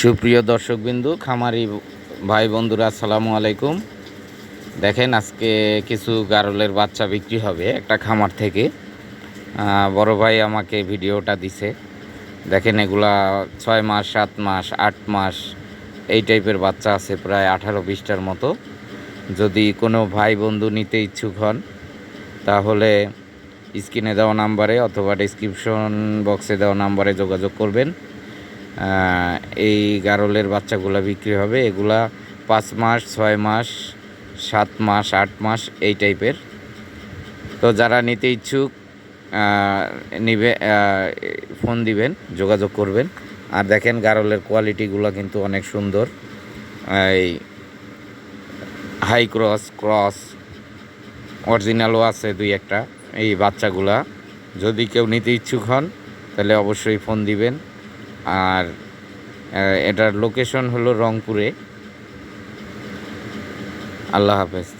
সুপ্রিয় দর্শকবিন্দু, খামারি ভাই বন্ধুরা, আসসালামু আলাইকুম। দেখেন আজকে কিছু গারলের বাচ্চা বিক্রি হবে একটা খামার থেকে। বড় ভাই আমাকে ভিডিওটা দিছে। দেখেন এগুলা ছয় মাস, সাত মাস, আট মাস, এই টাইপের বাচ্চা আছে প্রায় আঠারো বিশটার মতো। যদি কোনো ভাই বন্ধু নিতে ইচ্ছুক হন, তাহলে স্ক্রিনে দেওয়া নাম্বারে অথবা ডিসক্রিপশন বক্সে দেওয়া নাম্বারে যোগাযোগ করবেন। এই গারলের বাচ্চাগুলো বিক্রি হবে। এগুলা পাঁচ মাস, ছয় মাস, সাত মাস, আট মাস এই টাইপের। তো যারা নিতে ইচ্ছুক নিবে ফোন দিবেন, যোগাযোগ করবেন। আর দেখেন গারলের কোয়ালিটিগুলো কিন্তু অনেক সুন্দর। এই হাই ক্রস ক্রস, অরিজিনালও আছে দুই একটা এই বাচ্চাগুলা। যদি কেউ নিতে ইচ্ছুক হন, তাহলে অবশ্যই ফোন দিবেন। আর এটার লোকেশন হলো রংপুরে। আল্লাহ হাফেজ।